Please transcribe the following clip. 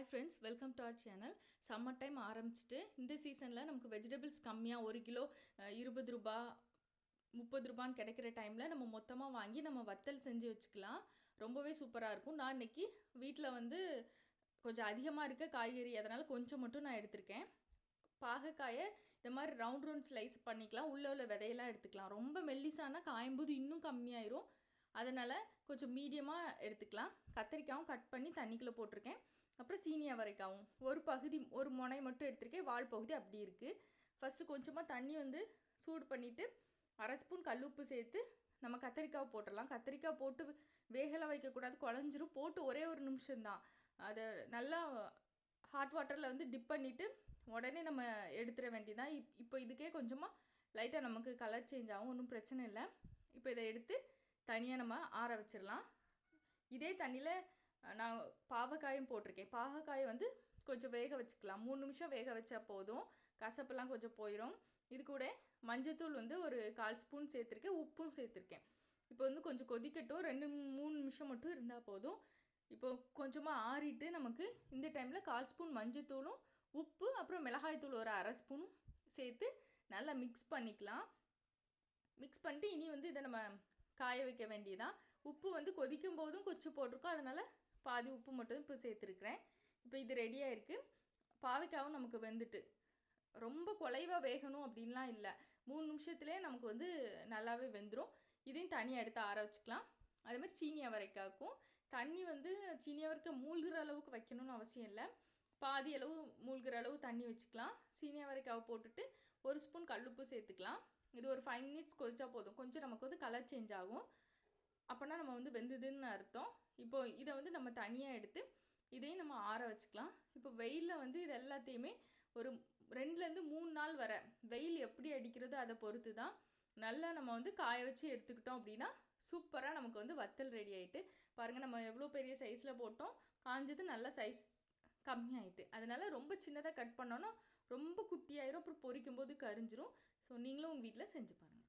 Hi friends welcome to our channel summer time ஆரம்பிச்சிட்டு இந்த சீசனில் நமக்கு வெஜிடபிள்ஸ் கம்மியாக ஒரு கிலோ இருபது ரூபா முப்பது ரூபான்னு கிடைக்கிற டைமில் நம்ம மொத்தமாக வாங்கி நம்ம வத்தல் செஞ்சு வச்சுக்கலாம். ரொம்பவே சூப்பராக இருக்கும். நான் இன்னைக்கு வீட்டில் வந்து கொஞ்சம் அதிகமாக இருக்க காய்கறி அதனால் கொஞ்சம் மட்டும் நான் எடுத்திருக்கேன். பாகக்காயை இந்த மாதிரி ரவுண்ட் ரவுண்ட் ஸ்லைஸ் பண்ணிக்கலாம். உள்ளே உள்ள விதையெல்லாம் எடுத்துக்கலாம். ரொம்ப மெல்லிசானா காயும்போது இன்னும் கம்மியாயிரும். அதனால் கொஞ்சம் மீடியமாக எடுத்துக்கலாம். கத்திரிக்காயும் கட் பண்ணி தண்ணிக்குள்ளே போட்டிருக்கேன். அப்புறம் சீனியா வரைக்காவும். ஒரு பகுதி ஒரு முனை மட்டும் எடுத்திருக்கேன். வால் பகுதி அப்படி இருக்குது ஃபஸ்ட்டு கொஞ்சமாக தண்ணி வந்து சூடு பண்ணிவிட்டு அரை ஸ்பூன் கல்லுப்பு சேர்த்து நம்ம கத்திரிக்காய் போட்டுடலாம். கத்திரிக்காய் போட்டு வேகலாம் வைக்கக்கூடாது. குழஞ்சிரும். போட்டு ஒரே ஒரு நிமிஷம்தான். அதை நல்லா ஹாட் வாட்டரில் வந்து டிப் பண்ணிவிட்டு உடனே நம்ம எடுத்துட வேண்டியதான் இப் இப்போ இதுக்கே கொஞ்சமாக லைட்டாக நமக்கு கலர் சேஞ்ச் ஆகும். ஒன்றும் பிரச்சனை இல்லை. இப்போ இதை எடுத்து தனியாக நம்ம ஆற வச்சிடலாம். இதே தண்ணியில் நான் பாவக்காயும் போட்டிருக்கேன். பாவக்காயை வந்து கொஞ்சம் வேக வச்சுக்கலாம். மூணு நிமிஷம் வேக வச்சா போதும். கசப்பெல்லாம் கொஞ்சம் போயிடும் இது கூட மஞ்சத்தூள் வந்து ஒரு கால் ஸ்பூன் சேர்த்துருக்கேன். உப்பும் சேர்த்துருக்கேன். இப்போ வந்து கொஞ்சம் கொதிக்கட்டும். ரெண்டு மூணு நிமிஷம் மட்டும் இருந்தால் போதும். இப்போ கொஞ்சமாக ஆறிட்டு நமக்கு இந்த டைமில் கால் ஸ்பூன் மஞ்சத்தூளும் உப்பு அப்புறம் மிளகாய்த்தூள் ஒரு அரை ஸ்பூனும் சேர்த்து நல்லா மிக்ஸ் பண்ணிக்கலாம். மிக்ஸ் பண்ணிட்டு இனி வந்து இதை நம்ம காய வைக்க வேண்டியதான் உப்பு வந்து கொதிக்கும் போதும் கொச்சு போட்டிருக்கோம். அதனால் பாதி உப்பு மட்டும் இப்போ சேர்த்துருக்குறேன். இப்போ இது ரெடியாக இருக்குது பாவைக்காவும் நமக்கு வெந்துட்டு. ரொம்ப குலைவாக வேகணும் அப்படின்லாம் இல்லை. மூணு நிமிஷத்துலேயே நமக்கு வந்து நல்லாவே வெந்துடும் இதையும் தனியாக எடுத்து ஆற வச்சுக்கலாம். அதே மாதிரி சீனி அவரைக்காக்கும் தண்ணி வந்து சீனி அவரைக்காய் மூழ்கிற அளவுக்கு வைக்கணும்னு அவசியம் இல்லை. பாதி அளவு மூழ்கிற அளவு தண்ணி வச்சுக்கலாம். சீனி அவரைக்காவை போட்டுட்டு ஒரு ஸ்பூன் கல்லுப்பு சேர்த்துக்கலாம். இது ஒரு ஃபைவ் மினிட்ஸ் கொதிச்சா போதும். கொஞ்சம் நமக்கு வந்து கலர் சேஞ்ச் ஆகும். அப்போனா நம்ம வந்து வெந்ததுன்னு அர்த்தம். இப்போ இதை வந்து நம்ம தனியாக எடுத்து இதையும் நம்ம ஆற வச்சுக்கலாம். இப்போ வெயிலில் வந்து இது எல்லாத்தையுமே ஒரு ரெண்டுலேருந்து மூணு நாள் வர வெயில் எப்படி அடிக்கிறது அதை பொறுத்து தான் நல்லா நம்ம வந்து காய வச்சு எடுத்துக்கிட்டோம் அப்படின்னா சூப்பராக நமக்கு வந்து வத்தல் ரெடி ஆகிட்டு பாருங்கள் நம்ம எவ்வளோ பெரிய சைஸில் போட்டோம் காஞ்சது நல்ல சைஸ் கம்மியாயிட்டு. அதனால் ரொம்ப சின்னதாக கட் பண்ணோன்னா ரொம்ப குட்டியாயிரும் அப்புறம் பொரிக்கும் போது கரிஞ்சிரும். ஸோ நீங்களும் உங்கள் வீட்டில் செஞ்சு பாருங்கள்